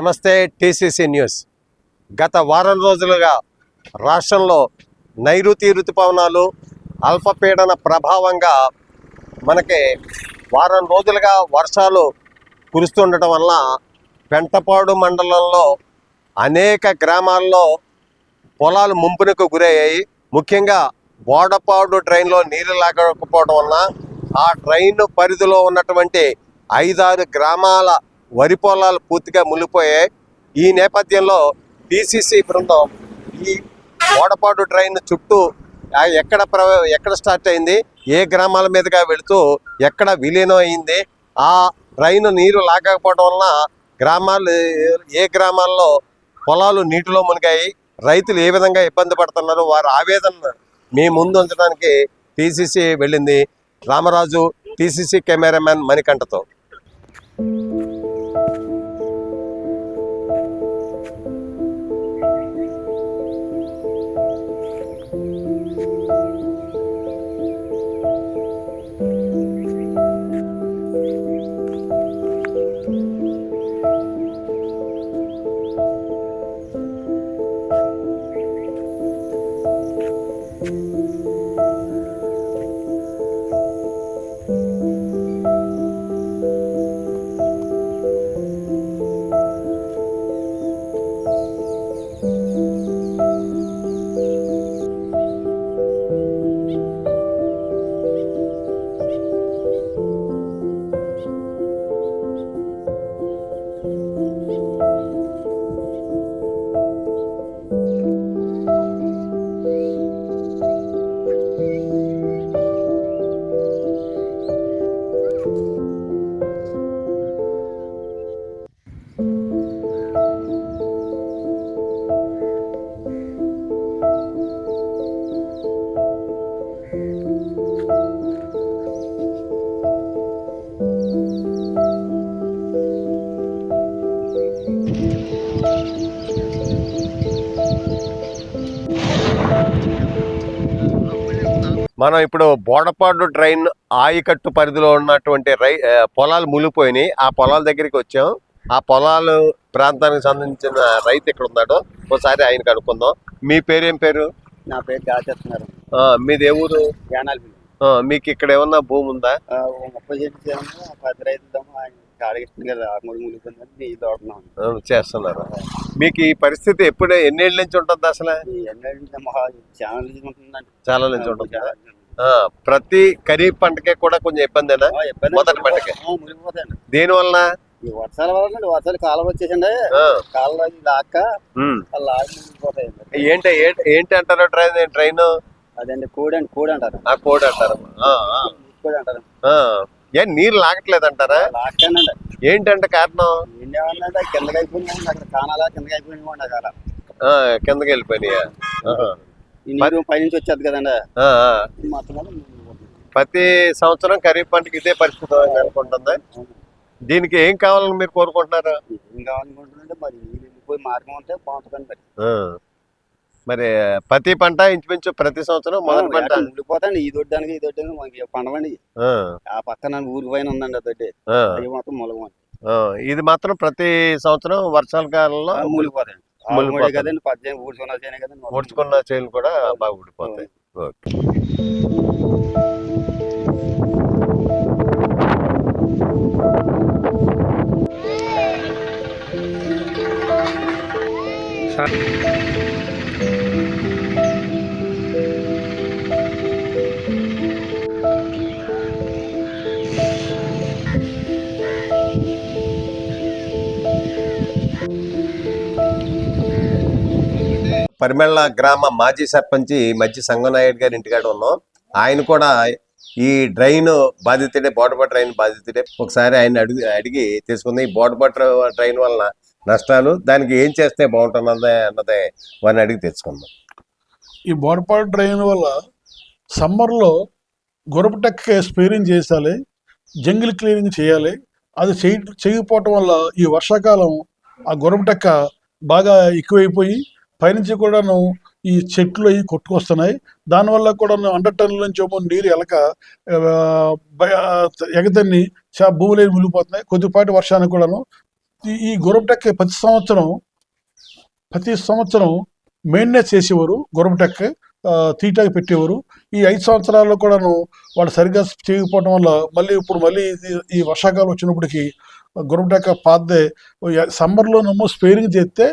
నమస్తే TCC news. గత వారం రోజులుగా రాష్ట్రంలో నైరుతి ఋతుపవనాలు అల్పపీడన ప్రభావంగా మనకి వారం రోజులుగా వర్షాలు కురుస్తుండటం వల్ల పెంటపాడు మండలంలో అనేక గ్రామాల్లో పొలాలు ముంపునకు గురయ్యాయి. ముఖ్యంగా బోడపాడు ట్రైన్లో నీరు లేకపోవడం వలన ఆ ట్రైన్ పరిధిలో ఉన్నటువంటి ఐదారు గ్రామాల వరి పొలాలు పూర్తిగా మునిగిపోయాయి. ఈ నేపథ్యంలో టీసీసీ బృందం ఈ ఓడపాడు ట్రైన్ చుట్టూ ఎక్కడ ప్ర ఎక్కడ స్టార్ట్ అయింది ఏ గ్రామాల మీదుగా వెళుతూ ఎక్కడ విలీనం అయింది ఆ ట్రైన్ నీరు లాగకపోవడం వలన గ్రామాలు ఏ గ్రామాల్లో పొలాలు నీటిలో మునిగాయి రైతులు ఏ విధంగా ఇబ్బంది పడుతున్నారు వారి ఆవేదన మీ ముందు ఉంచడానికి టీసీసీ వెళ్ళింది. రామరాజు టీసీసీ కెమెరామ్యాన్ మణికంఠతో. మనం ఇప్పుడు బోడపాడు ట్రైన్ ఆయకట్టు పరిధిలో ఉన్నటువంటి రై పొలాలు మునిగిపోయినాయి. ఆ పొలాల దగ్గరికి వచ్చాం. ఆ పొలాలు ప్రాంతానికి సంబంధించిన రైతు ఇక్కడ ఉన్నాడు. ఒకసారి ఆయన కనుక్కుందాం మీ పేరు ఏం పేరు? నా పేరు దాచేస్తున్నారు మీది ఏ ఊరు? మీకు ఇక్కడ ఏమన్నా భూమి ఉందా? ముప్పై చేయాము పది కదా మూడు చేస్తున్నారు. మీకు ఈ పరిస్థితి ఎప్పుడే ఎన్నేళ్ళ నుంచి ఉంటుంది అసలు? ఛానల్ నుంచి ఉంటుందండి. చాలా నుంచి ఉంటుంది? ప్రతి ఖరీఫ్ పంటకే కూడా కొంచెం ఇబ్బందేనా? ఇబ్బంది మొదటి పంటకే. దేని వలన ఈ వర్షాల వల్ల వర్షాలు కాలం వచ్చేసండి. లాక్ మునిగిపోతాయండి. ఏంటి ఏంటి అంటారు ట్రైన్ ట్రైన్ అదండి కోడి అండి కోడి అంటారు. ఆ కోడ్ అంటారు. కోడి అంటారు. ఆ. ఏ నీరు లాగట్లేదు అంటారా ఏంటంటే కారణం? కిందకి అయిపోయింది అక్కడ కానాలా కిందకి అయిపోయింది అక్కడ కిందకి వెళ్ళిపోయినాయా? నీరు పైనుంచి వచ్చేది కదండి. ప్రతి సంవత్సరం ఖరీఫ్ పంటకి ఇదే పరిస్థితి అనుకుంటుంది. దీనికి ఏం కావాలని మీరు కోరుకుంటున్నారు? ఏం కావాలనుకుంటుందంటే మరి వెళ్ళిపోయి మార్గం ఉంటే బాగుంటుందండి మరి ప్రతి పంట ఇంచుమించు ప్రతి సంవత్సరం మొదటి పంట. ఉండిపోతాండి ఈ దొడ్డానికి ఈ దొడ్డానికి మనకి పండవండి. ఆ, ఆ పక్కన ఊరికి పైన ఉందండి ఆ. దొడ్డి మొత్తం. ఇది మాత్రం ప్రతి సంవత్సరం వర్షాల కాలంలో మూలిపోతాయండి మూలిపోతాయి. కదండి పద్దెనిమిది ఊడ్చుకున్న చేయనే కదండి మొత్తం. ముడుచుకున్న చేలు కూడా బాగా ఊడిపోతాయి. ఓకే. పరిమళ గ్రామ మాజీ సర్పంచి మధ్య సంగనాయుడు గారి ఇంటికాడ ఉన్నాం. ఆయన కూడా ఈ డ్రైన్ బాధితుడే బోడబా ట్రైన్ బాధితుడే. ఒకసారి ఆయన అడిగి అడిగి తీసుకుంది. ఈ బోడబా ట్రైన్ వలన నష్టాలు దానికి ఏం చేస్తే బాగుంటున్నదే అన్నదే వారిని అడిగి తెచ్చుకుందాం ఈ బోటపాడు డ్రైన్ వల్ల సమ్మర్లో గొరపటెక్క స్పేరింగ్ చేసాలి జంగిల్ క్లీనింగ్ చేయాలి. అది చేయ చేయకపోవటం వల్ల ఈ వర్షాకాలం ఆ గొరపటెక్క బాగా ఎక్కువైపోయి పైనుంచి కూడాను ఈ చెట్లు అవి కొట్టుకొస్తున్నాయి. దానివల్ల కూడా అండర్ టన్నుల నుంచి ఏమో నీరు ఎలక ఆ, ఎగదన్ని చా భూములు మిగిలిపోతున్నాయి. కొద్దిపాటి వర్షానికి కూడాను ఈ- ఈ ప్రతి సంవత్సరం ప్రతి సంవత్సరం మెయింటెనెన్స్ చేసేవారు గొరబటెక్ తీటాకి పెట్టేవారు. ఈ ఐదు సంవత్సరాల్లో కూడాను వాళ్ళు సరిగ్గా చేయకపోవడం వల్ల మళ్ళీ ఇప్పుడు మళ్ళీ ఇది- ఈ వర్షాకాలం వచ్చినప్పటికీ గొరబటెక్క పాదే సమ్మర్లో నమ్మో స్పేరింగ్ చేస్తే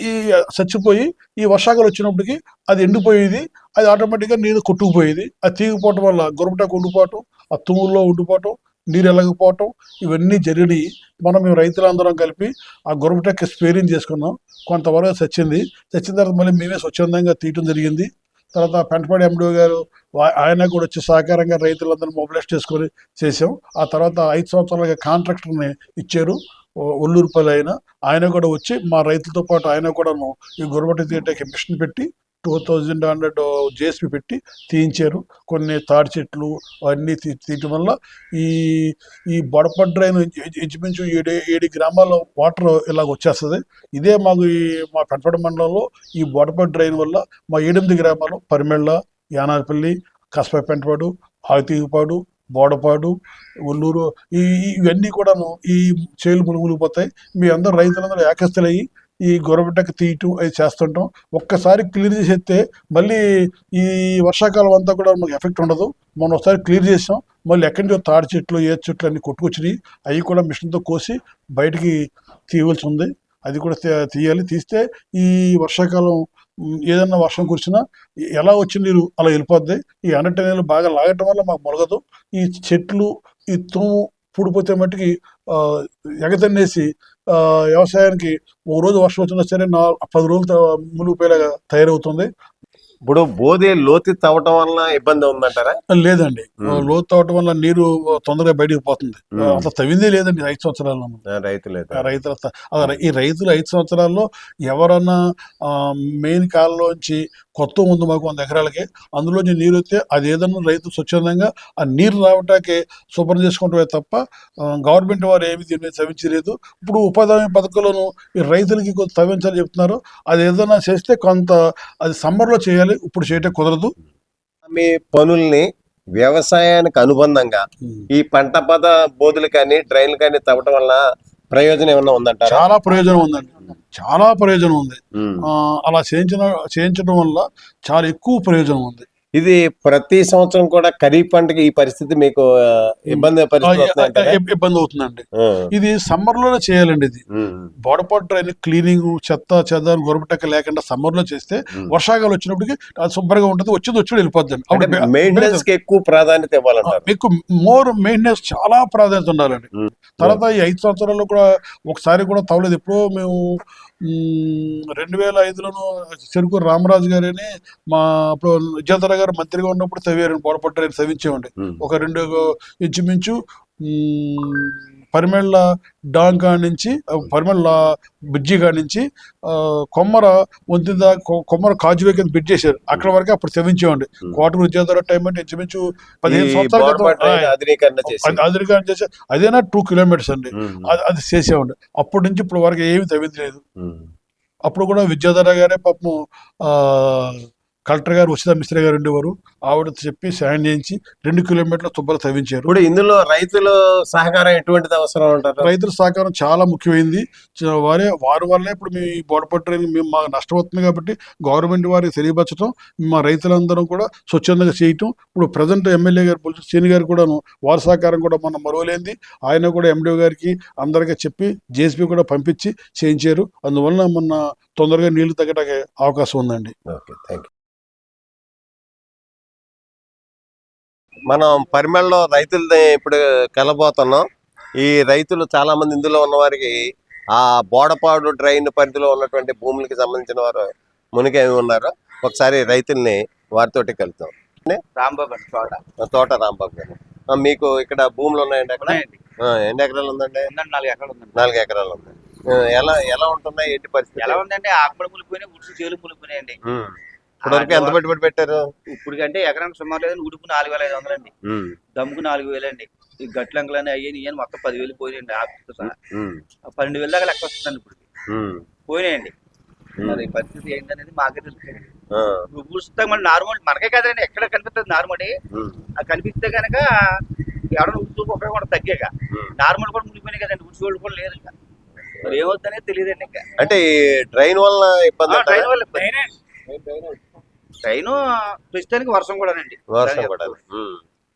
ఈ చచ్చిపోయి ఈ వర్షాకాలం వచ్చినప్పటికి అది ఎండిపోయేది అది ఆటోమేటిక్గా నీరు కొట్టుకుపోయేది. అది తీగిపోవటం వల్ల గొరబటెక్క ఉండిపోవటం ఆ తుమ్ముల్లో ఉండిపోవటం నీరు వెళ్ళకపోవటం ఇవన్నీ జరిగినాయి. మనం మేము రైతులందరం కలిపి ఆ గొరబటెక్క స్పేరింగ్ చేసుకున్నాం. కొంతవరకు చచ్చింది. చచ్చిన తర్వాత మళ్ళీ మేమే స్వచ్ఛందంగా తీయటం జరిగింది. తర్వాత పెంటపాడి ఎండిఓ గారు ఆయన కూడా వచ్చి సహకారంగా రైతులందరూ మొబిలైజ్ చేసుకొని చేసాం ఆ తర్వాత ఐదు సంవత్సరాలుగా కాంట్రాక్టర్ని ఇచ్చారు. ఒల్లూరుపల్లి ఆయన ఆయన కూడా వచ్చి మా రైతులతో పాటు ఆయన కూడాను ఈ గొరబట్టి తీయటానికి మిషన్ పెట్టి టూ థౌజండ్ హండ్రెడ్ జేసీబీ పెట్టి తీయించారు. కొన్ని తాడి చెట్లు అవన్నీ తీ తీయటం వల్ల ఈ ఈ బొడప డ్రైన్ ఇంచుమించు ఏడు ఏడు గ్రామాల వాటర్ ఇలాగ వచ్చేస్తుంది. ఇదే మాకు ఈ మా పెంపడ మండలంలో ఈ బొడప డ్రైన్ వల్ల మా ఎనిమిది గ్రామాలు పరిమెళ్ళ యానాపల్లి కసప పెంటపాడు ఆగితీగిపాడు బోడపాడు ఒల్లూరు ఈ ఇవన్నీ కూడాను ఈ చేలు మునిగిపోతాయి మీ అందరు రైతులందరూ ఏకస్తులయ్యి ఈ గొరబిడ్డకు తీయటం అది చేస్తుంటాం. ఒక్కసారి క్లియర్ చేసేస్తే మళ్ళీ ఈ వర్షాకాలం అంతా కూడా మనకు ఎఫెక్ట్ ఉండదు. మనం ఒకసారి క్లియర్ చేసాం. మళ్ళీ ఎక్కడి నుంచో తాడి చెట్లు ఏ చెట్లు అన్ని కొట్టుకొచ్చినాయి. అవి కూడా మిషన్తో కోసి బయటికి తీయవలసి ఉంది. అది కూడా తీయాలి. తీస్తే ఈ వర్షాకాలం ఏదన్నా వర్షం కురిసినా ఎలా వచ్చి నీరు అలా వెళ్ళిపోద్ది? ఈ అన్నట్టు నీళ్ళు బాగా లాగటం వల్ల మాకు మొలగదు ఈ చెట్లు ఈ తుమ్ము పూడిపోతే మట్టుకి ఎగతన్నేసి వ్యవసాయానికి ఒక రోజు వర్షం వచ్చినా సరే నా పది రోజులు మునిగిపోయేలాగా తయారవుతుంది. ఇప్పుడు బోధే లోతు తవ్వటం వల్ల ఇబ్బంది ఉందంటారా? లేదండి. లోతు అవటం వల్ల నీరు తొందరగా బయటికి పోతుంది. అంత తవ్విందే లేదండి ఐదు సంవత్సరాల్లో. ఆ, రైతులు ఈ రైతులు ఐదు సంవత్సరాల్లో ఎవరన్నా మెయిన్ కాలంలోంచి కొత్త ఉంది మాకు వంద ఎకరాలకి. అందులోంచి నీరు వస్తే అది ఏదన్నా రైతు స్వచ్ఛందంగా ఆ నీరు రావటానికి శుభ్రం చేసుకుంటే తప్ప గవర్నమెంట్ వారు ఏమి దీన్ని తవ్వించలేదు ఇప్పుడు ఉపాధి పథకంలోను ఈ రైతులకి కొంత తవ్వించాలని చెప్తున్నారు. అది ఏదైనా చేస్తే కొంత అది సమ్మర్లో చేయాలి ఇప్పుడు చేయటం కుదరదు. మీ పనుల్ని వ్యవసాయానికి అనుబంధంగా ఈ పంట పద బోధులు కానీ డ్రైన్లు కానీ తవ్వటం వల్ల ప్రయోజనం ఏమన్నా ఉందంటారా? చాలా ప్రయోజనం ఉందండి. చాలా ప్రయోజనం ఉంది. అలా చేయించిన చేయించడం వల్ల చాలా ఎక్కువ ప్రయోజనం ఉంది. ఇది ప్రతి సంవత్సరం కూడా ఖరీఫ్ పంటకి ఈ పరిస్థితి మీకు ఇబ్బంది ఇబ్బంది అవుతుందండి. ఇది సమ్మర్లోనే చేయాలండి ఇది. బోడపాటు డ్రైన్ క్లీనింగ్ చెత్త చెదారం గొరబటెక్క లేకుండా సమ్మర్లో చేస్తే. వర్షాకాలం వచ్చినప్పటికి అది శుభ్రంగా ఉంటుంది వచ్చేది వచ్చి వెళ్ళిపోద్ది అంటే మెయింటెనెన్స్కి ఎక్కువ ప్రాధాన్యత ఇవ్వాలంటారు. మీకు మోర్ మెయింటెనెన్స్ చాలా ప్రాధాన్యత ఉండాలండి. తర్వాత ఈ ఐదు సంవత్సరాల్లో కూడా ఒకసారి కూడా తవ్వలేదు. ఎప్పుడో మేము రెండు వేల ఐదులోను చెరుకు రామరాజు గారని మా అప్పుడు విద్యాధర గారు మంత్రిగా ఉన్నప్పుడు తవ్వారు తవ్వించామండి ఉమ్, ఒక రెండు ఇంచుమించు పరిమెళ్ళ డాంగ్ కాడ నుంచి పరిమెళ్ళ బ్రిడ్జి కాడ నుంచి కొమ్మర వంతెన దాకా కొ- కొమ్మర కాజువే కింద బ్రిడ్జ్ చేశారు. అక్కడ వరకు అప్పుడు తెవించేవండి Hmm. కోటకు విద్యాధర టైం అంటే ఇంచుమించు పదిహేను సంవత్సరాల ఆధునీకరణ చేసి అదేనా టూ కిలోమీటర్స్ అండి. ఉమ్, అది చేసేవాడి అప్పటి నుంచి ఇప్పుడు వరకు ఏమి తవ్వించలేదు ఉమ్, అప్పుడు కూడా విద్యాధర గారే పాపం ఆ, కలెక్టర్ గారు ఉచిత మిశ్ర గారు ఉండేవారు. ఆవిడ చెప్పి సాయం చేయించి రెండు కిలోమీటర్ల తుబ్బలు తవ్వించారు. ఇప్పుడు ఇందులో రైతుల సహకారం ఎటువంటిది అవసరం అంటారు? రైతుల సహకారం చాలా ముఖ్యమైనది చ- వారే వారి వల్లే ఇప్పుడు మీ బోడపట్టు మేము మాకు నష్టపోతుంది కాబట్టి గవర్నమెంట్ వారికి తెలియపరచడం మా రైతులందరం కూడా స్వచ్ఛందంగా చేయటం. ఇప్పుడు ప్రజెంట్ ఎమ్మెల్యే గారు బుల్చి శ్రీని గారు కూడాను వారి సహకారం కూడా మన మరువలేంది. ఆయన కూడా ఎండిఓ గారికి అందరికీ చెప్పి జేసీబీ కూడా పంపించి చేయించారు. అందువలన మొన్న తొందరగా నీళ్ళు తగ్గడానికి అవకాశం ఉందండి. ఓకే థ్యాంక్ యూ మనం పరిమళలో రైతులది ఇప్పుడు కలబోతున్నాం. ఈ రైతులు చాలా మంది ఇందులో ఉన్న వారికి ఆ బోడపాడు డ్రైన్ పరిధిలో ఉన్నటువంటి భూములకి సంబంధించిన వారు మునిగి ఉన్నారు. ఒకసారి రైతుల్ని వారితోటి కలుద్దాం. రాంబాబు చోట తోట. రాంబాబు గారు. మీకు ఇక్కడ భూములు ఉన్నాయండి అక్కడ? ఎన్ని ఎకరాలు ఉందండి? నాలుగు ఎకరాలు ఉందండి. నాలుగు ఎకరాలు ఉంది. ఎలా ఎలా ఉంటున్నాయి ఏంటి పరిస్థితి? ఎలా ఉందండి? ఆకుపడి ములిపోయినాయి ఉడుసు చేలు ములిపోయినాయండి. ఇప్పటివరకు ఎంత పెట్టుబడి పెట్టారు? ఇప్పుడు కంటే ఎకరానికి సుమారు లేదండి ఉడుపు నాలుగు వేల ఐదు వందలండి ఉమ్, దమ్ముకు నాలుగు వేలండి. ఈ గట్లంకలని అయ్యాయి ఇయ్యని మొత్తం పదివేలు పోయినాయండి ఆకుతో సహా. పన్నెండు వేల దాకా లెక్క వస్తుందండి ఇప్పుడు పోయినాయండి. మరి పరిస్థితి ఏంటనేది మాకే తెలుసు ఆ, నువ్వు చూస్తే మన నార్మల్ మనకే కదండి ఎక్కడ కనిపిస్తుంది నార్మల్. అది కనిపిస్తే కనుక ఎవరైనా ఉపయోగం కూడా తగ్గాక. నార్మల్ కూడా మునిగిపోయినాయి కదండి ఉడిచి వాళ్ళు కూడా లేదు ఇంకా. మరి ఏమవుతుందనేది తెలియదండి ఇంకా. అంటే ఈ డ్రైన్ వల్ల ఇబ్బంది ట్రైన్? వల్ల ఇబ్బంది. ట్రైన్ ప్రస్తుతానికి వర్షం కూడానండి. వర్షం కూడా.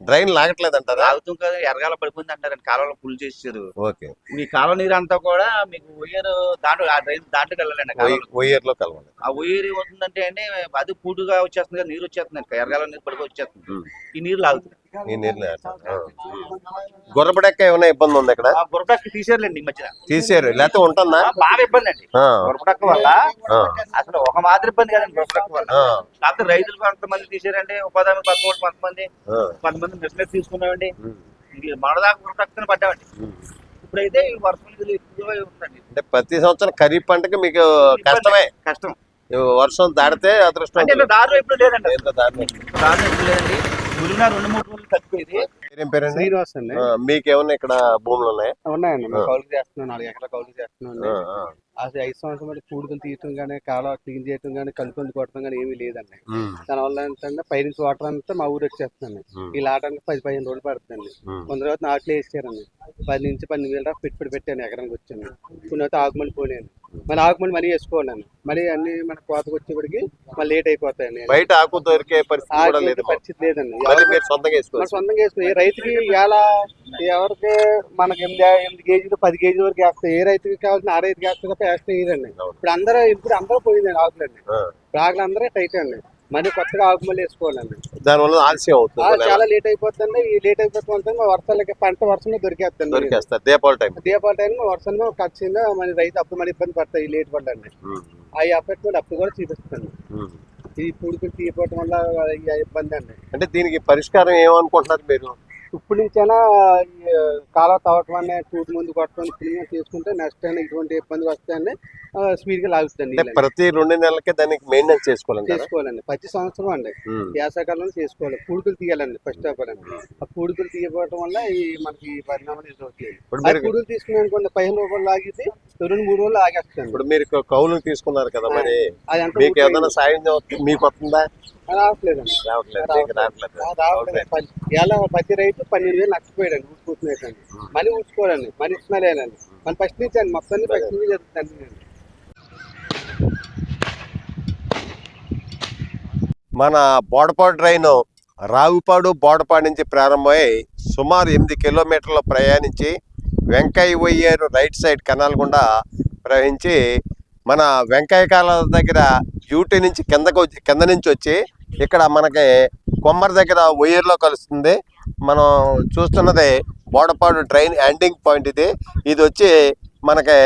డ్రైన్ లాగట్లేదు అంటారా తాగుతూ కదా ఎరగాల పడిపోయింది అంటారండి కాలంలో ఫుల్ చేసారు ఓకే. మీ కాలువ నీరు అంతా కూడా మీకు ఉయ్యరు దాంట్లో ఆ డ్రైన్ దాంట్లోకి వెళ్ళాలండి ఆ కాలువలో. ఒయ్యర్లో కలవాలి ఆ ఉయ్యరు ఏమవుతుందంటే అండి అది పూటుగా వచ్చేస్తుంది కదా, నీరు వచ్చేస్తుంది ఎరగాల నీరు పడిపోయి వచ్చేస్తుంది. ఈ నీరు లాగుతుంది. ఈ నీళ్ళు గుర్రపడెక్క ఏమైనా ఇబ్బంది ఉంది ఇక్కడ? ఆ బుర్రటక్కి తీసేర్లేండి ఈ మధ్యన. తీసారు లేకపోతే ఉంటుందా? ఆ, బాగా ఇబ్బంది అండి. బుర్రటక్క వల్ల అసలు ఒక మాదిరి ఇబ్బంది కదండి బుర్రటక్క వల్ల. కాకపోతే రైతులు కొంతమంది తీసారండి ఉపాధి హామీ పదమూడు కొంతమంది కొంతమంది మిషనరీ తీసుకున్నామండి. మనదాకా బుర్రటక్కని పడ్డామండి. ఇప్పుడైతే ఈ వర్షం ఉందండి అంటే ప్రతి సంవత్సరం ఖరీఫ్ పంటకి మీకు కష్టమే. కష్టం. ఈ వర్షం దాడితే అదృష్టం దారిలో ఎప్పుడు లేదండి. ఎంత దారుణం. దారిలో ఎప్పుడు లేదండి. మురిగిన రెండు మూడు రోజులు తగ్గిపోయింది పేరేం పేరండి? శ్రీనివాస్ అండి. ఆ, మీకేమన్నా ఇక్కడ భూములు ఉన్నాయా? ఉన్నాయండి. ఆ. మేము కౌలుకి చేస్తున్నాం నాలుగు ఎకరాల కౌలుకి చేస్తున్నాం ఆ, అండి ఆ, అసలు ఐదు సంవత్సరం బట్టి తీయటం కానీ కాలువ క్లీన్ చేయటం కానీ కలుపుకొని కొట్టడం కానీ ఏమీ లేదండి. ఉమ్, దానివల్ల ఏంటంటే పైనుంచి వాటర్ అంతా మా ఊరు వచ్చేస్తుందండి. ఉమ్, ఈ లాటానికి పది పదిహేను రోజులు పడుతుందండి. కొంత తర్వాత నాట్లు వేసారండి. పది నుంచి పన్నెండు వేల దాకా పెట్టుబడి పెట్టాను ఎకరానికి వచ్చాను. కొన్ని అయితే ఆకుమని పోయాను మళ్ళీ ఆకుమని మళ్ళీ వేసుకోవాలండి మళ్ళీ అన్ని మన కోతకు వచ్చేప్పటికి మళ్ళీ లేట్ అయిపోతాయండి. బయట ఆకు దొరికే పరిస్థితి పరిస్థితి లేదండి. మీరు సొంతంగా వేసుకుని రైతుకి ఎలా ఎవరికి మనకి ఎనిమిది ఎనిమిది కేజీలు పది కేజీల వరకు వేస్తాయి. ఏ రైతుకి కావాల్సిన ఆ రైతుకి వేస్తే తప్ప వేయరండి అవును. ఇప్పుడు అందరూ ఇప్పుడు అందరూ పోయిందండి ఆకులండి ఇప్పుడు ఆకులు అందరూ టైట్ అండి. మళ్ళీ కొత్తగా ఆకు మళ్ళీ వేసుకోవాలండి. దానివల్ల ఆలస్యం అవుతుంది చాలా లేట్ అయిపోతుంది ఈ లేట్ అయిపోతుంది వర్షాలకి పంట వర్షంలో దొరికేస్తుంది దొరికేస్తారు దీపావళి టైం దీపావళి టైం వర్షంలో ఖచ్చితంగా మన రైతు అప్పుడు మళ్ళీ ఇబ్బంది పడతాయి. లేట్ పడ్డండి ఆ ఎఫెక్ట్ కూడా అప్పుడు కూడా చూపిస్తుంది ఈ పుడుకులు తీయపోవటం వల్ల ఇబ్బంది అండి. అంటే దీనికి పరిష్కారం ఏమనుకుంటున్నారు మీరు? ఇప్పుడు నుంచైనా కాలువ తవ్వటం అనే టూట్ ముందు కొట్టడం క్లీన్ చేసుకుంటే నెక్స్ట్ టైం ఇటువంటి ఇబ్బందులు వస్తాయని స్పీడ్గా లాగుతుంది ప్రతి రెండు నెలలకే దానికి మెయింటెనెన్స్ చేసుకోవాలండి చేసుకోవాలండి. ప్రతి సంవత్సరం అండి. వేసవకాలంలో చేసుకోవాలి. పూడుకులు తీయాలండి ఫస్ట్ ఆఫ్ ఆల్ అండి ఆ పూడుకులు తీయకపోవడం వల్ల ఈ మనకి ఈ పరిణామాలు ఎదురవుతాయి పూడుకులు తీసుకుని అనుకోండి పదిహేను రూపాయలు ఆగితే రెండు మూడు రోజులు ఆగేస్తాండి ఇప్పుడు మీరు కౌలు తీసుకున్నారు కదా మరి. మీకు ఏదైనా సాయం మీకు వస్తుందా? రావట్లేదండి రావట్లేదు. ప్రతి రైతు పన్నెండు వేలు నష్టపోయాడండి ఊసుకుంటున్నాడండి మళ్ళీ ఊసుకోవాలండి మళ్ళీ ఇస్తున్నాలేనండి మన ఫస్ట్ నుంచి అండి మొత్తాన్ని ఫస్ట్ నుంచి జరుగుతుంది మన బోడపాడు ట్రైన్ రావుపాడు బోడపాడు నుంచి ప్రారంభమై సుమారు ఎనిమిది కిలోమీటర్లు ప్రయాణించి Venkayya Vayyeru right side canal గుండా ప్రవహించి మన వెంకయ్య కాల దగ్గర యూటీ నుంచి కిందకు వచ్చి కింద నుంచి వచ్చి ఇక్కడ మనకి కొమ్మరి దగ్గర ఒయ్యేరులో కలుస్తుంది. మనం చూస్తున్నది బోడపాడు ట్రైన్ ఎండింగ్ పాయింట్ ఇది. ఇది వచ్చి మనకి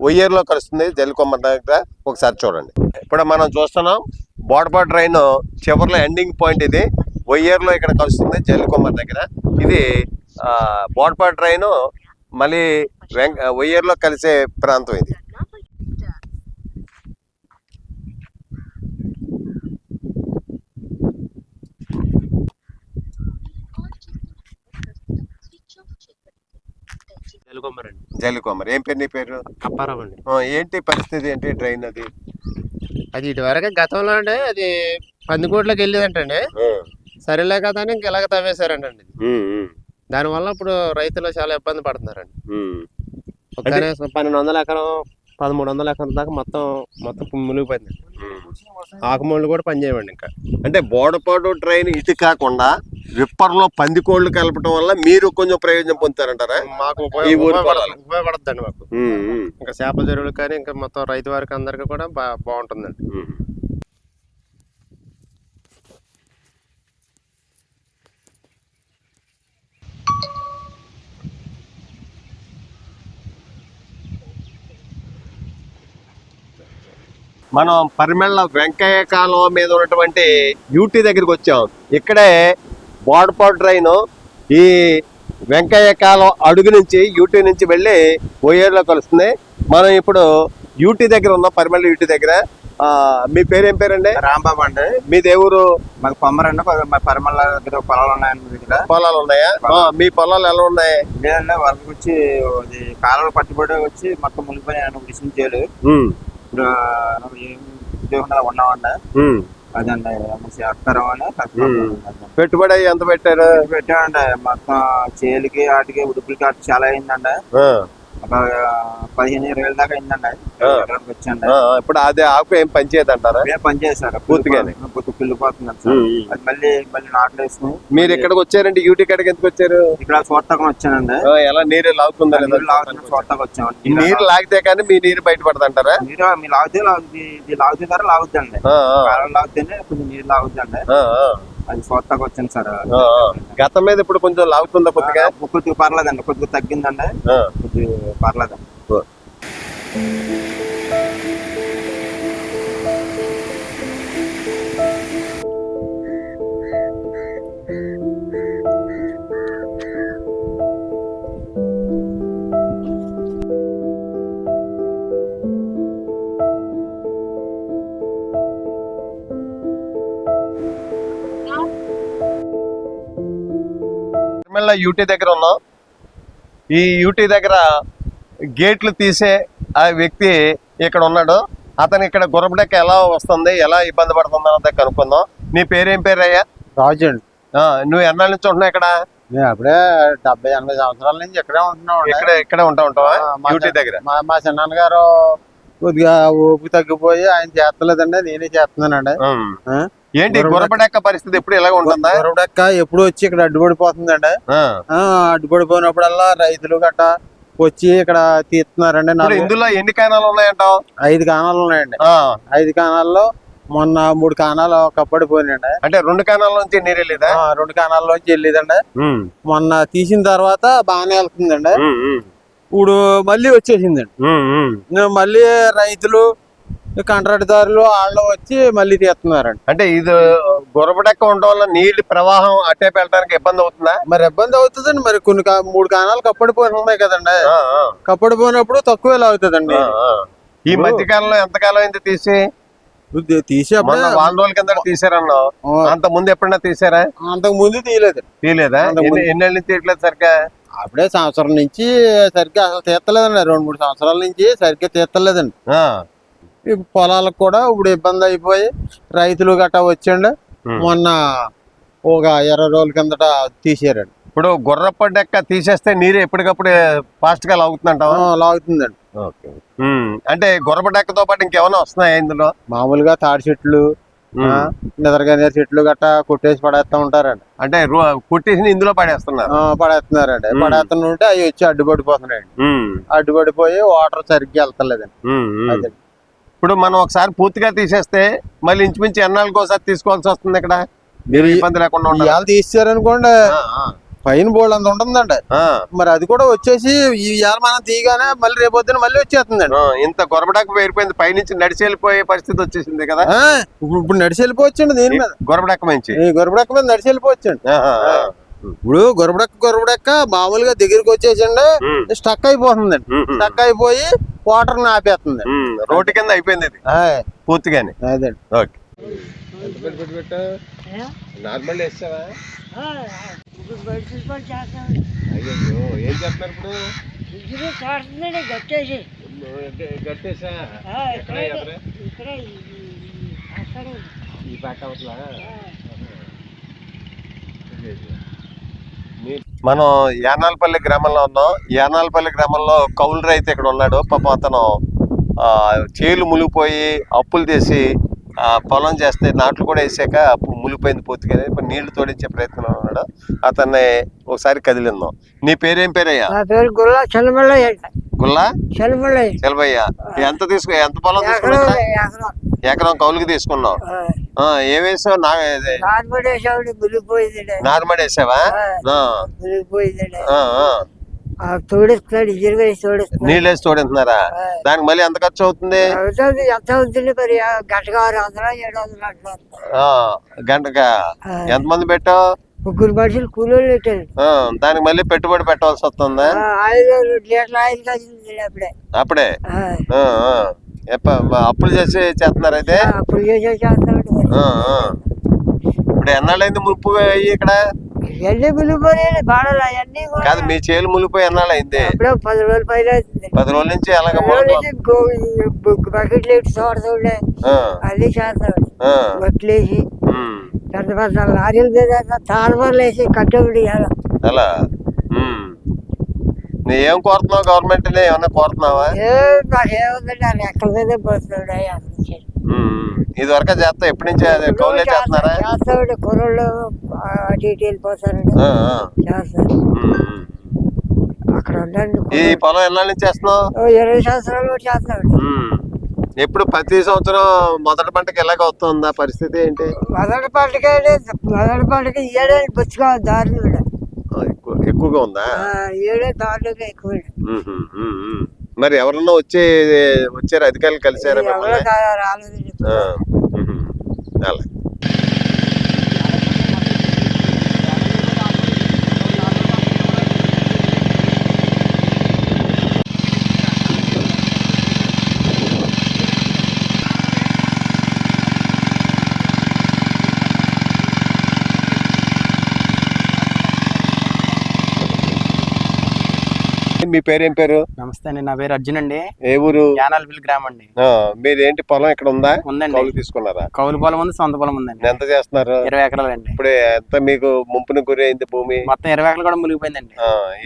ఒయ్యేరులో కలుస్తుంది జల్లికొమ్మరి దగ్గర. ఒకసారి చూడండి. ఇప్పుడు మనం చూస్తున్నాం బోడపాడు ట్రైన్ చివరిలో ఎండింగ్ పాయింట్ ఇది. ఒయ్యేరులో ఇక్కడ కలుస్తుంది జల్లికొమ్మరి దగ్గర. ఇది ఆ, బోడపాడు ట్రైన్ మళ్ళీ వెంక ఒయ్యేరులో కలిసే ప్రాంతం ఇది. జల్లికొమ్మరి. ఏం పేరు నీ పేరు? అప్పారావు అండి ఆ, ఏంటి పరిస్థితి? ఏంటి ట్రైన్ అది? అది ఇటువరకు గతంలో అంటే అది పందికోట్లోకి వెళ్ళేదంటండి. సరేలే కదా అని ఇంక ఇలాగ తవ్వేశారంటండి ఉమ్, దానివల్ల ఇప్పుడు రైతులు చాలా ఇబ్బంది పడుతున్నారండి. పన్నెండు వందల ఎకరం పదమూడు వందల ఎకరం దాకా మొత్తం మొత్తం మునిగిపోయింది. ఆకుమూళ్ళు కూడా పనిచేయమండి ఇంకా. అంటే బోడపాడు ట్రైన్ ఇటు కాకుండా విప్పర్లో పందికోళ్ళు కలపడం వల్ల మీరు కొంచెం ప్రయోజనం పొందుతారంటారా? మాకు ఈ ఊరు ఉపయోగపడ పొలాలు. ఉపయోగపడుతుందండి మాకు. ఇంకా చేపల చెరువులు కానీ ఇంకా మొత్తం రైతు వారికి అందరికీ కూడా బా బాగుంటుందండి. మనం పరిమళ వెంకయ్య కాలువ మీద ఉన్నటువంటి యూటీ దగ్గరికి వచ్చాం. ఇక్కడే బోడపాడు ట్రైన్ ఈ వెంకయ్య కాలువ అడుగు నుంచి యూటీ నుంచి వెళ్ళి ఓయేరులో కలుస్తుంది. మనం ఇప్పుడు యూటీ దగ్గర ఉన్నాం పరిమళ యూటీ దగ్గర. మీ పేరు ఏం పేరండి? రాంబాబు అండి. మీ దేవురు? మాకు కొమ్మరండి మా పరిమళ దగ్గర పొలాలు ఉన్నాయండి పొలాలు ఉన్నాయా? మీ పొలాలు ఎలా ఉన్నాయి? లేదండి వరకు వచ్చి కాలువలు పట్టుబడి వచ్చి మొత్తం మునిగిపోయినాయి విషయం చేయలేదు ఇప్పుడు ఏం ఉద్యోగం ఉన్నామండి ఉమ్. అదండి చేస్తారం అని. పెట్టుబడి ఎంత పెట్టారు పెట్టామండి మొత్తం చేలికి వాటికి ఉడుపులకి అటు చాలా అయిందండి పదిహేను ఇరవై దాకా అయిందండి. వచ్చండి ఇప్పుడు అదే ఆకు ఏం పనిచేయదు అంటారా అవే పని చేశారు. పూర్తిగానే? పూర్తి పిల్లిపోతుంది సార్. అది మళ్ళీ మళ్ళీ నాట్లు వేసుకుని మీరు ఇక్కడికి వచ్చారండి? యూటీ కాడికి ఎందుకు వచ్చారు? ఇక్కడ చూడటానికి వచ్చానండి. ఎలా నీరు లాగుతుందా చూడటానికి వచ్చామండి నీరు లాగితే కానీ మీ నీరు బయటపడదంటారా? మీరు మీ లాగితే లాగుతుంది ఇది లాగితే ధర లాగుద్దండి. ఆ, ఆ, కాలం లాగితేనే కొంచెం నీరు ఆ, అది చూడటానికి వచ్చాను సార్. గతం మీద ఇప్పుడు కొంచెం లాగుతుందా కొద్దిగా? కొద్దిగా పర్లేదండి కొద్దిగా తగ్గిందండి. కొద్దిగా పర్లేదండి. యూటీ దగ్గర ఉన్నాం. ఈ యూటీ దగ్గర గేట్లు తీసే ఆ వ్యక్తి ఇక్కడ ఉన్నాడు. అతను ఇక్కడ గుర్రబడెక్క ఎలా వస్తుంది ఎలా ఇబ్బంది పడుతుంది అన్నది కనుక్కుందాం. నీ పేరేం పేరు అయ్యా? రాజు అండి ఆ, నువ్వు ఎన్నాళ్ళ నుంచి ఉంటున్నావు ఇక్కడ? మేము అప్పుడే డెబ్బై ఎనభై సంవత్సరాల నుంచి ఇక్కడే ఉంటున్నాం అండి. ఇక్కడే ఇక్కడే ఉంటా ఉంటావా? యూటీ దగ్గర. మా మా చిన్నాన్నగారు కొద్దిగా ఊపి తగ్గిపోయి ఆయన చేస్తలేదండి నేనే చేస్తున్నానండి? ఏంటి గుర్రబడెక్క పరిస్థితి ఎప్పుడు ఇలాగ ఉంటుందా? గొరవడెక్క ఎప్పుడు వచ్చి ఇక్కడ అడ్డుపడిపోతుందండి. అడ్డుపడిపోయినప్పుడల్లా రైతులు గట్ట వచ్చి ఇక్కడ తీస్తున్నారండి. ఇందులో ఎన్ని కాణాలు ఉన్నాయంటావు? ఐదు కాణాలు ఉన్నాయండి. ఐదు కాణాల్లో మొన్న మూడు కాణాలు కప్పడిపోయినాయండి అంటే రెండు కాణాల నుంచి నీరు వెళ్ళేదా ఆ, రెండు కాణాల్లోంచి వెళ్ళేదండి ఉమ్, మొన్న తీసిన తర్వాత బాగానే వెళ్తుందండి. ఇప్పుడు మళ్ళీ వచ్చేసిందండి. మళ్ళీ రైతులు కాంట్రాక్టుదారులు వాళ్ళు వచ్చి మళ్ళీ తీస్తున్నారండి. అంటే ఇది గుర్రబడెక్క ఉండడం వల్ల నీటి ప్రవాహం అట్టే వెళ్ళడానికి ఇబ్బంది అవుతుందా? మరి ఇబ్బంది అవుతుందండి. మరి కొన్ని మూడు కాణాలు కప్పడిపోయి ఉన్నాయి కదండి. కప్పడిపోయినప్పుడు తక్కువ అవుతుందండి ఆ, ఆ. ఈ మధ్య కాలంలో ఎంతకాలం అయింది తీసి? ఇది తీసి అప్పుడే మొన్న వారం రోజుల కింద తీసారన్నావు. ఆ, అంత ముందు ఎప్పుడైనా తీసారా? అంతకు ముందు తీయలేదు? తీయలేదా. ఎన్నేళ్ళ నుంచి తీయట్లేదు సరిగ్గా? అప్పుడే సంవత్సరం నుంచి సరిగ్గా అసలు తీస్తలేదండి రెండు మూడు సంవత్సరాల నుంచి సరిగ్గా ఈ పొలాలకు కూడా ఇప్పుడు ఇబ్బంది అయిపోయి రైతులు గట్టా వచ్చండి. మొన్న ఒక ఇరవై రోజుల కిందట తీసారండి. ఇప్పుడు గుర్రప్ప డెక్క తీసేస్తే నీరు ఎప్పటికప్పుడు ఫాస్ట్గా లాగుతుందంటావా? ఆ, లాగుతుందండి. అంటే గుర్రప్ప డెక్కతో పాటు ఇంకేమైనా వస్తున్నాయా ఇందులో? మామూలుగా తాడి చెట్లు ఉమ్. నిద్రగనేరు చెట్లు గట్టా కొట్టేసి పడేస్తా ఉంటారండి. అంటే కుట్టేసి ఇందులో పడేస్తున్నారు. పడేస్తున్నారండి. పడేస్తుంటే అవి వచ్చి అడ్డుపడిపోతున్నాయండి. అడ్డుపడిపోయి వాటర్ సరిగ్గా వెళ్తలేదండి. అదే. ఇప్పుడు మనం ఒకసారి పూర్తిగా తీసేస్తే మళ్ళీ ఇంచుమించు ఎన్నాళ్ళకి ఒకసారి తీసుకోవాల్సి వస్తుంది ఇక్కడ? మీరు ఇబ్బంది లేకుండా ఉండాలి తీసారనుకోండి పైన బోల్డ్ అంత ఉంటుందండి. మరి అది కూడా వచ్చేసి ఈ ఇవాళ మనం తీయగానే మళ్ళీ రేపొద్దున మళ్ళీ వచ్చేస్తుందండి. ఇంత గొరబడాకు పేరిపోయింది పైనుంచి నడిచి వెళ్ళిపోయే పరిస్థితి వచ్చేసింది కదా? ఇప్పుడు నడిచి వెళ్ళిపోవచ్చండి దీని మీద. గొరబడాక మంచి. ఈ గొరబడెక్క మీద నడిచి వెళ్ళిపోవచ్చండి. ఇప్పుడు గొరబడెక్క గొరబడెక్క మామూలుగా దగ్గరికి వచ్చేసండి స్టక్ అయిపోతుందండి స్టక్ అయిపోయి వాటర్ ఆపేస్తుంది రోడ్డు కింద అయిపోయింది పూర్తిగానే అదండి ఓకే నార్మల్ అయ్యో ఏం చెప్తున్నారు ఇప్పుడు గట్టేసి ఈ పక్క అవతల మనం యానాలపల్లి గ్రామంలో ఉన్నాం. యానాలపల్లి గ్రామంలో కౌలు రైతు ఇక్కడ ఉన్నాడు. పాపం అతను ఆ, చేలు మునిగిపోయి అప్పులు ఆ, పొలం చేస్తే నాట్లు కూడా వేసాక అప్పు మునిగిపోయింది పూర్తిగా ఇప్పుడు నీళ్ళు తోడించే ప్రయత్నంలో ఉన్నాడు. అతన్ని ఒకసారి కదిలిందాం. నీ పేరేం పేరయ్యా? నా పేరు గుల్లా చలమల్లయ్య గుల్లా? చలమల్లయ్య. ఎంత తీసుకో ఎంత పొలం తీసుకున్నా ఎకరం కౌలుకి తీసుకున్నావు? ఆ, ఏం వేసావు? నా నార్మల్ వేసాడు మునిగిపోయింది నార్మల్ వేసావా? ఆ, మునిగిపోయింది ఆ, ఆ. తోడిస్తున్నాడు ఇరవై వేసి తోడిస్తున్నాడు నీళ్ళు వేసి దానికి మళ్ళీ ఎంత ఖర్చు అవుతుంది? ఎంత అవుతుంది మరి? ఆ గంటకు ఆరు వందలు ఏడు వందలు అంటున్నారు ఆ, గంటగా ఎంతమంది పెట్టావు? ముగ్గురు మనుషులు కూలీలు పెట్టారు. దానికి మళ్ళీ పెట్టుబడి పెట్టాల్సి వస్తుందా? ఆ, ఆయిల్ లీటర్ ఆయిల్ కాసింది అప్పుడే. అప్పుడే? అప్పులు చేసి చేస్తున్నారు అయితే? చేసే ఆ. ఇప్పుడు ఎన్నాళ్ళైంది ముప్పు అయ్యి ఇక్కడ? ఎన్ని మునిగిపోయాయి బాడలు అవన్నీ కూడా. కాదు మీ చేలు మునిగిపోయి ఎన్నాళ్ళైంది? అప్పుడే పది రోజుల పైన పది రోజుల నుంచి అలాగ బకెట్లు అన్ని చేస్తాడు ఆ, వట్లేసి ఉమ్, పెద్ద పెద్ద లారీల మీద తాళమర్లు వేసి కట్టబడి అలా. నువ్వు ఏం కోరుతున్నావు గవర్నమెంట్ ఏమన్నా కోరుతున్నావా? ఇది వరకు చేస్తా. ఎప్పటి నుంచి కౌలే చేస్తున్నారా? చేస్తాడు కుర్రోళ్ళు అటు ఇటు వెళ్ళిపోతారండి. చేస్తారు. అక్కడ ఉండండి ఈ పొలం ఎన్నాళ్ళ నుంచి చేస్తున్నావు? ఇరవై సంవత్సరాలు చేస్తాడు. ఎప్పుడు ప్రతి సంవత్సరం మొదటి పంటకి ఎలాగ వస్తుందా పరిస్థితి ఏంటి? మొదటి పండుగ మొదటి పండుగ ఏడే బుచ్చుగా దారులు ఎక్కువగా ఉందా? ఏడే దారులుగా ఎక్కువ. మరి ఎవరన్నా వచ్చి వచ్చారు? అధికారులు కలిసారా రాలేదు ఆ, మీ పేరు ఏం పేరు? నమస్తే అండి నా పేరు అర్జున్ అండి. ఏ ఊరు? యానాల్విల్ గ్రామం అండి. ఆ, మీదేంటి పొలం ఇక్కడ ఉందా? ఉందండి. కౌలు తీసుకున్నారా? కౌలు పొలం ఉంది సొంత పొలం ఉందండి. ఎంత చేస్తున్నారు? ఇరవై ఎకరాలు అండి. ఇప్పుడు ఎంత మీకు ముంపుని గురైంది భూమి? మొత్తం ఇరవై ఎకరాలు కూడా మునిగిపోయిందండి.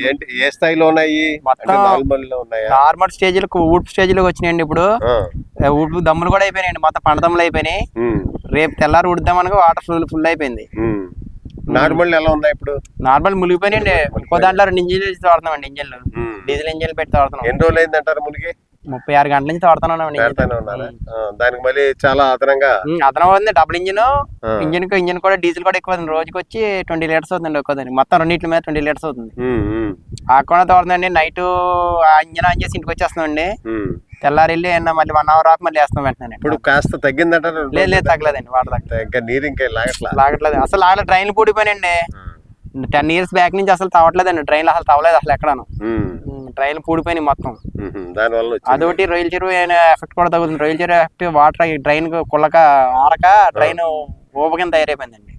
ఏంటి ఏ స్థాయిలో ఉన్నాయి? మొత్తం నార్మల్లో ఉన్నాయా? నార్మల్ స్టేజ్లకు ఊడ్పు స్టేజ్లోకి వచ్చినాయండి ఇప్పుడు. ఊడ్పు దమ్ములు కూడా అయిపోయినాయండి మొత్తం పంట దమ్ములు అయిపోయినాయి రేపు తెల్లారి ఉడుద్దామనగా వాటర్ ఫుల్ ఫుల్ అయిపోయింది. నార్మల్ ఎలా ఉన్నాయి ఇప్పుడు? నార్మల్ మునిగిపోయినాయండి ఇంకో దాంట్లో రెండు ఇంజిన్లు వేసి తోడుతున్నామండి ఇంజిన్లు. ఉమ్. డీజిల్ ఇంజిన్లు పెట్టి తోడుతున్నాం ఎన్ని రోజులు అయిందంటారు మునిగి? ముప్పై ఆరు గంటల నుంచి ఆ, దానికి మళ్ళీ చాలా అదనంగా అదనం అవుతుంది డబుల్ ఇంజిన్. ఇంజిన్ ఇంజిన్ కూడా డీజిల్ కూడా ఎక్కువ రోజుకి వచ్చి ట్వంటీ లీటర్స్ అవుతుంది దానికి. మొత్తం రెండింటి మీద ట్వంటీ లీటర్స్ అవుతుంది. ఆ కూడా తోడుతుందండి. నైట్ ఆ ఇంజిన్ ఆన్ చేసి ఇంటికి వచ్చేస్తామండి ఉమ్. తెల్లారి వెళ్ళి ఏమన్నా మళ్ళీ వన్ అవర్ ఆఫ్ మళ్ళీ వేస్తాం వెంటనే ఇప్పుడు కాస్త తగ్గిందంటారు? లేదు లేదు తగ్గలేదండి వాటర్ తగ్గ ఇంకా నీరు ఇంకా లాగట్లా? లాగట్లేదు. అసలు లాగలేదు ట్రైన్లు పూడిపోయినాయండి. టెన్ ఇయర్స్ బ్యాక్ నుంచి అసలు తవ్వట్లేదండి. ట్రైన్లు అసలు తవ్వలేదు అసలు ఎక్కడను. ఉమ్, ట్రైన్లు పూడిపోయినాయి మొత్తం. ఉమ్, దాని వల్ల వచ్చింది. అదొకటి రొయ్యల చెరువు ఎఫెక్ట్ కూడా తగ్గుతుంది. రొయ్యల చెరువు ఎఫెక్ట్ వాటర్ ట్రైన్ కుల్లక ఆరక ట్రైన్ ఊప కింద తయారైపోయిందండి.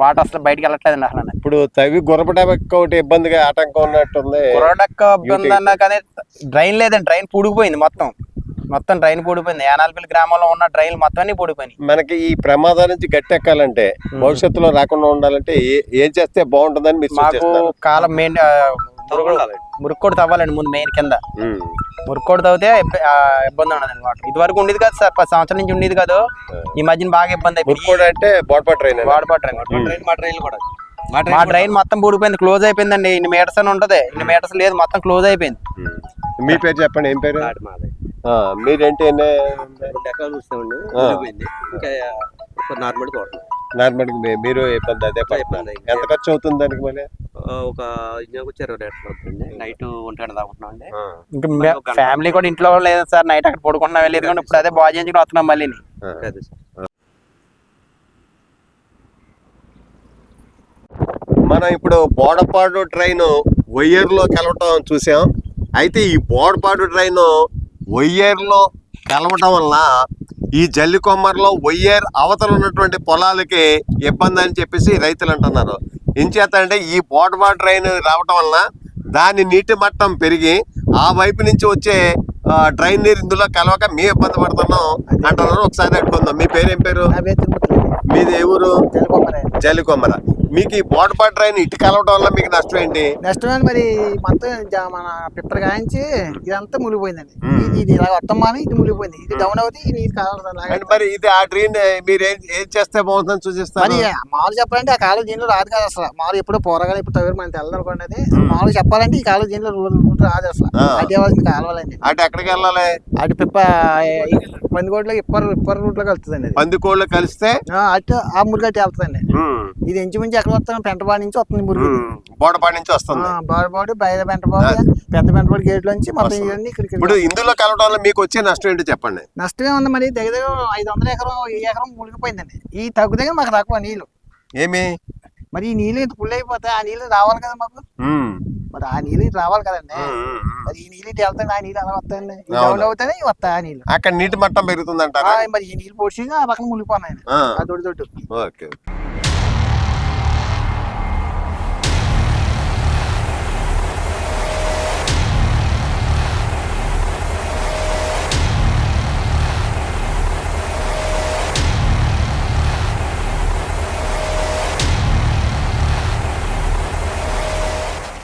వాటర్ అసలు బయటికి వెళ్ళట్లేదండి అసలు ఇప్పుడు తవ్వి గుర్రపడక ఒకటి ఇబ్బందిగా ఆటంకం ఉన్నట్టుంది. కురడక్క అన్న కానీ డ్రైన్ లేదండి డ్రైన్ పూడిపోయింది మొత్తం. మొత్తం డ్రైన్ పూడిపోయింది యానాల్పల్లి గ్రామంలో ఉన్న డ్రైన్ మొత్తం అన్ని పూడిపోయినాయి మనకి ఈ ప్రమాదాల నుంచి గట్టెక్కాలంటే భవిష్యత్తులో రాకుండా ఉండాలంటే ఏ- చేస్తే బాగుంటుందని మాకు కాలం మెయిన్ మురుక్కోడు తవ్వాలండి ముందు మెయిన్ కింద. మురుక్కోడు తవ్వితే ఇబ్బంది ఉండదండి వాటర్ ఇది వరకు ఉండేది కాదు సార్ పది సంవత్సరాల నుంచి ఉండేది కాదు. ఈ మధ్యన బాగా ఇబ్బంది అయిపోయింది మురుక్కోడు అంటే బోడ్పా ట్రైన్ వాడపా ట్రైన్ మా ట్రైన్ మొత్తం పూడిపోయింది క్లోజ్ అయిపోయిందండి. ఇన్ని మీటర్స్ అని ఉంటది. ఇన్ని మీటర్స్ లేదు మొత్తం క్లోజ్ అయిపోయింది. మీ పేరు చెప్పండి ఏం పేరు? ఆ, మీరేంటి ఎన్ని? రెండు ఎకరాలు చూస్తామండి ఇంకా నార్మల్ తోట. నార్మల్ మీరు ఇబ్బంది అదే ఎంత ఖర్చు అవుతుంది దానికి మళ్ళీ? ఒక ఇంజనీర్ వచ్చి ఇరవై అవుతుంది. నైట్ గంట దాకుంటున్నాం అండి. ఇంకా ఫ్యామిలీ కూడా ఇంట్లో లేదు సార్. నైట్ అక్కడ పడుకుంటున్నాం వెళ్ళేది కానీ ఇప్పుడు అదే బాగా చేయించుకుని వస్తున్నాం మళ్ళీ. అదే సార్. మనం ఇప్పుడు బోడపాడు ట్రైన్ ఒయ్యేరులో కలవటం చూసాం. అయితే ఈ బోడపాడు ట్రైన్ ఒయ్యేరులో కలవటం వల్ల ఈ జల్లి కొమ్మర్లో ఒయ్యేరు అవతల ఉన్నటువంటి పొలాలకి ఇబ్బంది అని చెప్పేసి రైతులు అంటున్నారు. ఇంచేత అంటే ఈ బోడపాడు ట్రైన్ రావటం వలన దాని నీటి మట్టం పెరిగి ఆ వైపు నుంచి వచ్చే డ్రైన్ నీరు ఇందులో కలవక మేము ఇబ్బంది పడుతున్నాం అంటున్నారు. ఒకసారి అట్టుకుందాం మీ పేరు ఏం పేరు మీది ఏ ఊరు? జల్లికొమ్మర. మీకు ఈ బోడపాడు ట్రైన్ ఇటు కలవటం వల్ల మీకు నష్టం ఏంటి నెక్స్ట్ మరి? మొత్తం మన పిప్పర్ కాయించి ఇదంతా మునిగిపోయిందండి. ఇది ఇది ఇలా వస్తామని ఇది మునిగిపోయింది. ఇది డౌన్ అవుతుంది కావాలి అండ్ మరి ఇది ఆ ట్రైన్ మీరు ఏం ఏం చేస్తే బాగుంటుందని మరి సూచిస్తారు మామూలు చెప్పాలంటే ఆ కాలం దీనిలో రాదు కదా అసలు. మామూలు ఎప్పుడో పోరగాలి ఇప్పుడు తవ్వరు మనకి తెల్లదు అనుకోండి అది. మామూలు చెప్పాలంటే ఈ కాలం దీనిలో రూల్ రూట్ రాదు అసలు. అటు ఇవ్వాల్సింది కావాలండి అటు ఎక్కడికి వెళ్ళాలి? అటు పిప్ప పందికోట్లో ఇప్పర్ ఇప్పర్ రూట్లోకి వెళ్తుందండి అది. పందికోళ్ళు కలిస్తే? అటు ఆ మురుగు అటు వెళ్తుందండి ఇది ఇంచుమించు ఎక్కడ వస్తాం పెంటబాడి నుంచి వస్తుంది మురుగు. బోడపాడు నుంచి వస్తుంది. బాడబాడు బయట పెంటబాడు పెద్ద పెంటబాడు గేట్ నుంచి మొత్తం ఇవన్నీ ఇక్కడికి ఇప్పుడు ఇందులో కలవడం వల్ల మీకు వచ్చే నష్టం ఏంటో చెప్పండి. నష్టమే ఉంది మరి దగ్గర దగ్గర ఐదు వందల ఎకరం ఈ ఎకరం మునిగిపోయిందండి. ఈ తగ్గు దగ్గర మాకు తక్కువ నీళ్ళు. ఏమి? మరి ఈ నీళ్ళు ఇంత ఫుల్ అయిపోతే ఆ నీళ్ళు రావాలి కదా మాకు? మరి ఆ నీళ్ళు ఇటు రావాలి కదండి. మరి ఈ నీళ్ళు ఇటు వెళ్తాయి ఆ నీళ్ళు అలా వస్తాయండి. డౌన్ అవుతాయి ఇవి వస్తాయి ఆ నీళ్ళు. అక్కడ నీటి మట్టం పెరుగుతుంది మరి ఈ నీళ్ళు పొడిచి ఆ పక్కన మునిగిపోయినాయి ఆ. దొడ్డు దొడ్డు. ఓకే.